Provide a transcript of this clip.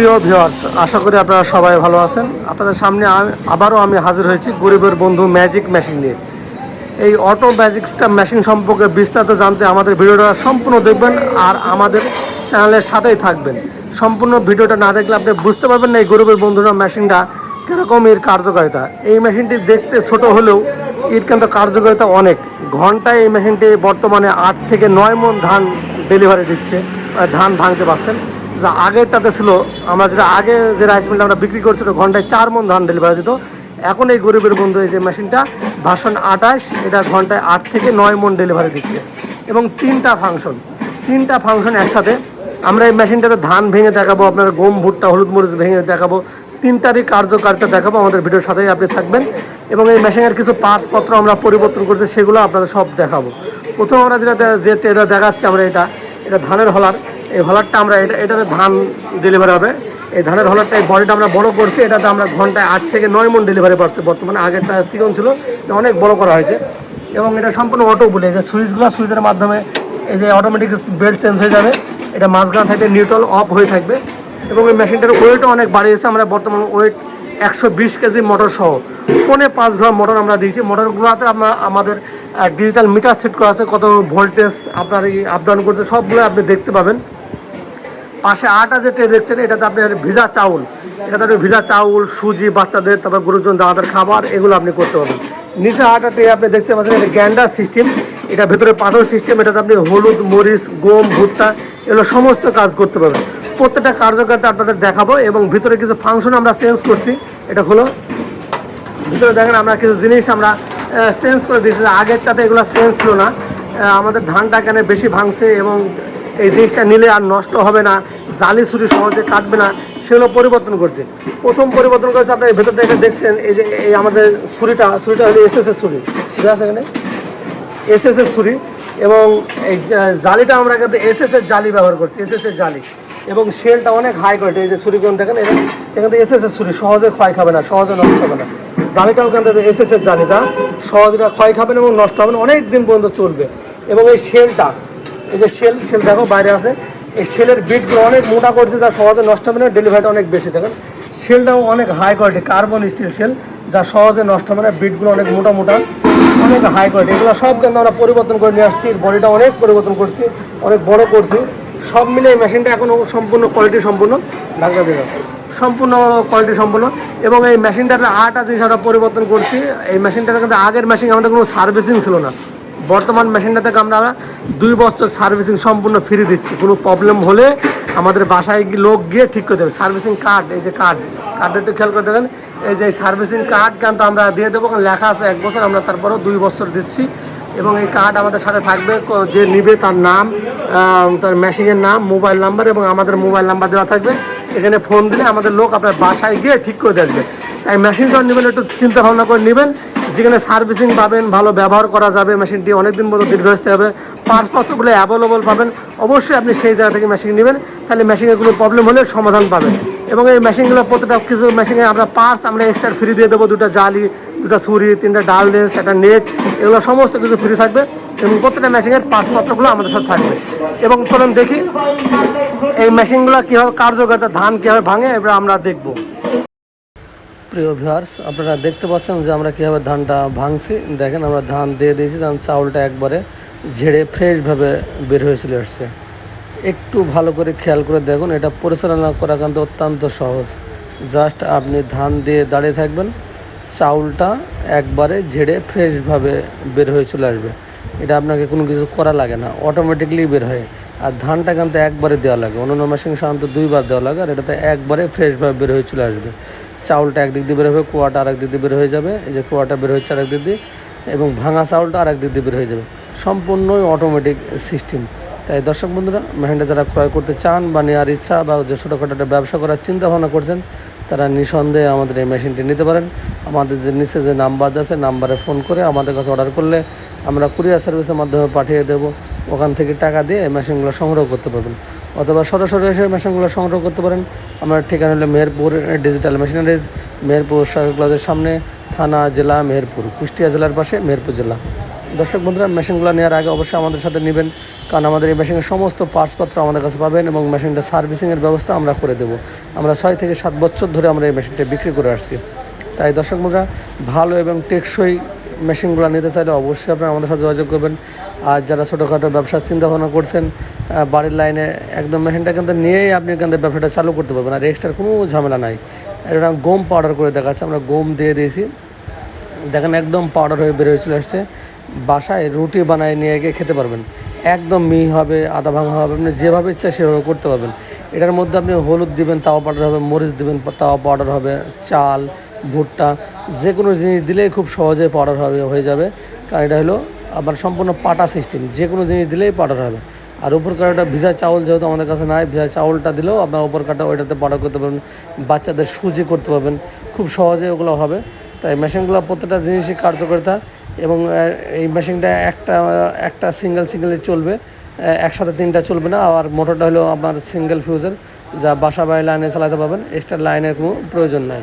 প্রিয় ভিউয়ার্স আশা করি আপনারা সবাই ভালো আছেন। আপনাদের সামনে আবারও আমি হাজির হয়েছি গরিবের বন্ধু ম্যাজিক মেশিন নিয়ে। এই অটো ম্যাজিকটা মেশিন সম্পর্কে বিস্তারিত জানতে আমাদের ভিডিওটা সম্পূর্ণ দেখবেন আর আমাদের চ্যানেলের সাথেই থাকবেন। সম্পূর্ণ ভিডিওটা না দেখলে আপনি বুঝতে পারবেন না এই গরিবের বন্ধুরা মেশিনটা কীরকম এর কার্যকারিতা। এই মেশিনটি দেখতে ছোট হলেও এর কিন্তু কার্যকারিতা অনেক। ঘন্টায় এই মেশিনটি বর্তমানে আট থেকে নয় মন ধান ডেলিভারি দিচ্ছে আহ, ধান ভাঙতে পারছেন। যা আগেরটাতে ছিল, আমরা যেটা আগে যে রাইস মিলটা আমরা বিক্রি করছিল ঘন্টায় চার মন ধান ডেলিভারি দিত এখন এই গরিবের বন্ধু এই যে মেশিনটা ভাষণ আঠাশ, এটা ঘন্টায় আট থেকে নয় মন ডেলিভারি দিচ্ছে। এবং তিনটা ফাংশন তিনটা ফাংশন একসাথে আমরা এই মেশিনটাতে ধান ভেঙে দেখাবো, আপনার গম, ভুট্টা, হলুদ মরিচ ভেঙে দেখাবো, তিনটারই কার্যকারিতা দেখাবো, আমাদের ভিডিওর সাথেই আপনি থাকবেন। এবং এই মেশিনের কিছু পার্টসপত্র আমরা পরিবর্তন করছি, সেগুলো আপনাদের সব দেখাবো। প্রথম আমরা যেটা যে এটা দেখাচ্ছি আমরা এটা এটা ধানের হলার। এই হলারটা আমরা এটা, এটাতে ধান ডেলিভারি হবে। এই ধানের হলারটা এই বডিটা আমরা বড় করছি, এটাতে আমরা ঘন্টায় আট থেকে নয় মন ডেলিভারি পাচ্ছি বর্তমানে আগেরটা চিকন ছিল অনেক বড় করা হয়েছে। এবং এটা সম্পূর্ণ অটো বলে যে সুইচগুলো সুইচের মাধ্যমে এই যে অটোমেটিক বেল্ট চেঞ্জ হয়ে যাবে, এটা মাঝখান থেকে নিউট্রাল অফ হয়ে থাকবে। এবং এই মেশিনটার ওয়েটও অনেক বাড়িয়েছে, আমরা বর্তমান ওয়েট একশো বিশ কেজি মোটর সহ। পৌনে পাঁচ গ্রাম মোটর আমরা দিয়েছি। মোটরগুলোতে আমরা, আমাদের ডিজিটাল মিটার সেট করা আছে, কত ভোল্টেজ আপনার এই আপ ডাউন করছে, সবগুলো আপনি দেখতে পাবেন। পাশে আটা যে ট্রে দেখছেন, এটাতে আপনি ভিজা চাউল। এটাতে আপনি ভিজা চাউল, সুজি, বাচ্চাদের, তারপর গরুজন দাদাদের খাবার, এগুলো আপনি করতে পারবেন। নিচে আটা ট্রে আপনি দেখতে পাচ্ছেন, এটা গ্যান্ডার সিস্টেম, এটা ভেতরে পাথর সিস্টেম, এটাতে আপনি হলুদ, মরিচ, গম, ভুট্টা, এগুলো সমস্ত কাজ করতে পারবেন। প্রত্যেকটা কার্যকারিতা আপনাদের দেখাবো এবং ভিতরে কিছু ফাংশন আমরা চেঞ্জ করছি, এটা হলো, ভিতরে দেখেন আমরা কিছু জিনিস আমরা চেঞ্জ করে দিয়েছি, আগেরটাতে এগুলো চেঞ্জ ছিল না। আমাদের ধানটা কেন বেশি ভাঙছে এবং এই জিনিসটা নিলে আর নষ্ট হবে না, জালি ছুরি সহজে কাটবে না, সেগুলো পরিবর্তন করছে। প্রথম পরিবর্তন করেছে আপনার ভেতর থেকে দেখছেন, এই যে এই আমাদের ছুরিটা ছুরিটা হলো এস এস এর ছুরি আছে এখানে? এস এস এর ছুরি এবং এই জালিটা আমরা কিন্তু এস এস এর জালি ব্যবহার করছি এস এস এর জালি। এবং শেলটা অনেক হাই কোয়ালিটি এই যে ছুরিগুলো দেখেন, এটা এখান থেকে এস এস এর ছুরি, সহজে ক্ষয় খাবে না, সহজে নষ্ট হবে না। জালিটাও কিন্তু এস এস এর জালি, যা সহজে ক্ষয় খাবে না এবং নষ্ট হবে না অনেক দিন পর্যন্ত চলবে। এবং এই শেলটা এই যে শেল শেল দেখো বাইরে আছে। এই শেলের বিটগুলো অনেক মোটা করছে, যা সহজে নষ্ট হবে না ডেলিভারিটা অনেক বেশি, দেখেন। শেলটাও অনেক high quality carbon steel shell যা সহজে নষ্ট হবে না বিটগুলো অনেক মোটা মোটা, অনেক হাই কোয়ালিটি এগুলো সব কিন্তু আমরা পরিবর্তন করে নিয়ে আসছি বডিটা অনেক পরিবর্তন করছি, অনেক বড় করছি। সব মিলে এই মেশিনটা এখনও সম্পূর্ণ কোয়ালিটি সম্পূর্ণ ঢাকা দিয়ে সম্পূর্ণ কোয়ালিটি সম্পূর্ণ। এবং এই মেশিনটার আটটা জিনিস আমরা পরিবর্তন করছি, এই মেশিনটাতে কিন্তু আগের মেশিন আমাদের কোনো সার্ভিসিং ছিল না। বর্তমান মেশিনটা থেকে আমরা দুই বছর সার্ভিসিং সম্পূর্ণ ফ্রি দিচ্ছি। কোনো প্রবলেম হলে আমাদের বাসায় লোক গিয়ে ঠিক করে দেবে। সার্ভিসিং কার্ড এই যে কার্ড কার্ডটা একটু খেয়াল করে দেখেন। এই যে সার্ভিসিং কার্ড কিন্তু আমরা দিয়ে দেবো। লেখা আছে এক বছর, আমরা তারপরেও দুই বছর দিচ্ছি। এবং এই কার্ড আমাদের সাথে থাকবে যে নিবে তার নাম তার মেশিনের নাম মোবাইল নাম্বার এবং আমাদের মোবাইল নাম্বার দেওয়া থাকবে। এখানে ফোন দিলে আমাদের লোক আপনার বাসায় গিয়ে ঠিক করে আসবে। তাই মেশিনটা নেবেন, একটু চিন্তা ভাবনা করে নেবেন। যেখানে সার্ভিসিং পাবেন, ভালো ব্যবহার করা যাবে, মেশিনটি অনেকদিন মতো দীর্ঘস্থায়ী হবে, পার্টসপত্রগুলো অ্যাভেলেবল পাবেন, অবশ্যই আপনি সেই জায়গা থেকে মেশিন নেবেন, তাহলে মেশিনের কোনো প্রবলেম হলে সমাধান পাবেন। এবং এই মেশিনগুলো প্রত্যেকটা কিছু মেশিনে আমরা পার্টস আমরা এক্সট্রা ফ্রি দিয়ে দেবো, দুটো জালি, দুটো ছুরি, তিনটা ডাল একটা নেট এগুলো সমস্ত কিছু ফ্রি থাকবে এবং প্রত্যেকটা মেশিনের পার্টসপত্রগুলো আমাদের সাথে থাকবে। এবং চলুন দেখি, এই মেশিনগুলো কীভাবে কার্যকারিতা ধান কীভাবে ভাঙে, এবার আমরা দেখব। প্রিয় ভিউয়ার্স আপনারা দেখতে পাচ্ছেন যে আমরা কীভাবে ধানটা ভাঙছি। দেখেন, আমরা ধান দিয়ে দিয়েছি, ধান চাউলটা একবারে ঝেড়ে ফ্রেশভাবে বের হয়ে চলে আসছে। একটু ভালো করে খেয়াল করে দেখুন, এটা পরিচালনা করা কিন্তু অত্যন্ত সহজ। জাস্ট আপনি ধান দিয়ে দাঁড়িয়ে থাকবেন, চাউলটা একবারে ঝেড়ে ফ্রেশভাবে বের হয়ে চলে আসবে। এটা আপনাকে কোনো কিছু করা লাগে না অটোমেটিকলি বের হয়। আর ধানটা কিন্তু একবারে দেওয়া লাগে অন্যান্য মেশিন সাধারণত দুইবার দেওয়া লাগে, আর এটাতে একবারে ফ্রেশভাবে বের হয়ে চলে আসবে। চাউলটা একদিক দিয়ে বের হবে কুয়াটা আরেক দিক দিয়ে বের হয়ে যাবে, এই যে কুয়াটা বের হচ্ছে আরেক দিক দিয়ে, এবং ভাঙা চাউলটা আরেক দিক দিয়ে বের হয়ে যাবে। সম্পূর্ণই অটোমেটিক সিস্টেম তাই দর্শক বন্ধুরা মেহেন্ডা যারা ক্রয় করতে চান বা নেওয়ার ইচ্ছা বা যে ছোটোখাটো একটা ব্যবসা করার চিন্তা ভাবনা করছেন, তারা নিঃসন্দেহে আমাদের এই মেশিনটি নিতে পারেন। আমাদের যে নিচে যে নাম্বার আছে, নাম্বারে ফোন করে আমাদের কাছে অর্ডার করলে আমরা কুরিয়ার সার্ভিসের মাধ্যমে পাঠিয়ে দেব। ওখান থেকে টাকা দিয়ে মেশিনগুলো সংগ্রহ করতে পারবেন। অথবা সরাসরি এসে মেশিনগুলো সংগ্রহ করতে পারেন। আমার ঠিকানা হলো Meherpur digital machineries Meherpur circle ক্লাসের সামনে, থানা, জেলা, মেহেরপুর, কুষ্টিয়া জেলার পাশে মেহেরপুর জেলা। দর্শক বন্ধুরা, মেশিনগুলো নেওয়ার আগে অবশ্যই আমাদের সাথে নেবেন, কারণ আমাদের এই মেশিনের সমস্ত পার্টসপত্র আমাদের কাছে পাবেন এবং মেশিনটা সার্ভিসিংয়ের ব্যবস্থা আমরা করে দেবো। আমরা ছয় থেকে সাত বছর ধরে আমরা এই মেশিনটা বিক্রি করে আসছি। তাই দর্শক বন্ধুরা, ভালো এবং টেকসই মেশিনগুলো নিতে চাইলে অবশ্যই আপনারা আমাদের সাথে যোগাযোগ করবেন। আর যারা ছোটোখাটো ব্যবসার চিন্তা ভাবনা করছেন বাড়ির লাইনে একদম মেশিনটা কিন্তু নিয়েই আপনি কিন্তু ব্যবসাটা চালু করতে পারবেন। আর এক্সট্রা কোনো ঝামেলা নাই। এটা গম পাউডার করে দেখাচ্ছে, আমরা গম দিয়ে দিয়েছি। দেখেন একদম পাউডার হয়ে বেরোয় চলে আসছে। বাসায় রুটি বানায় নিয়ে গিয়ে খেতে পারবেন। একদম মিহি হবে, আদা ভাঙা হবে, আপনি যেভাবে ইচ্ছা সেভাবে করতে পারবেন। এটার মধ্যে আপনি হলুদ দিবেন তাওয়া পাউডার হবে, মরিচ দিবেন তাওয়া পাউডার হবে, চাল ভুট্টা যে কোনো জিনিস দিলেই খুব সহজে পাউডার হবে, হয়ে যাবে। কারণ এটা হলো আবার সম্পূর্ণ পাটা সিস্টেম যে কোনো জিনিস দিলেই পাউডার হবে। আর উপর কাটাটা ভিজা চাউল যেহেতু আমাদের কাছে নাই ভিজা চাউলটা দিলেও আপনার উপর কাটা ওইটাতে পাউডার করতে পারবেন, বাচ্চাদের সুজি করতে পারবেন, খুব সহজে ওগুলো হবে। তাই মেশিনগুলো প্রত্যেকটা জিনিসই কার্যকারিতা এবং এই মেশিনটা একটা একটা সিঙ্গেল সিঙ্গেলে চলবে একসাথে তিনটা চলবে না। আর মোটরটা হলো আপনার সিঙ্গেল ফিউজের যা বাসা বাড়ি লাইনে চালাতে পারবেন এক্সট্রা লাইনের কোনো প্রয়োজন নাই।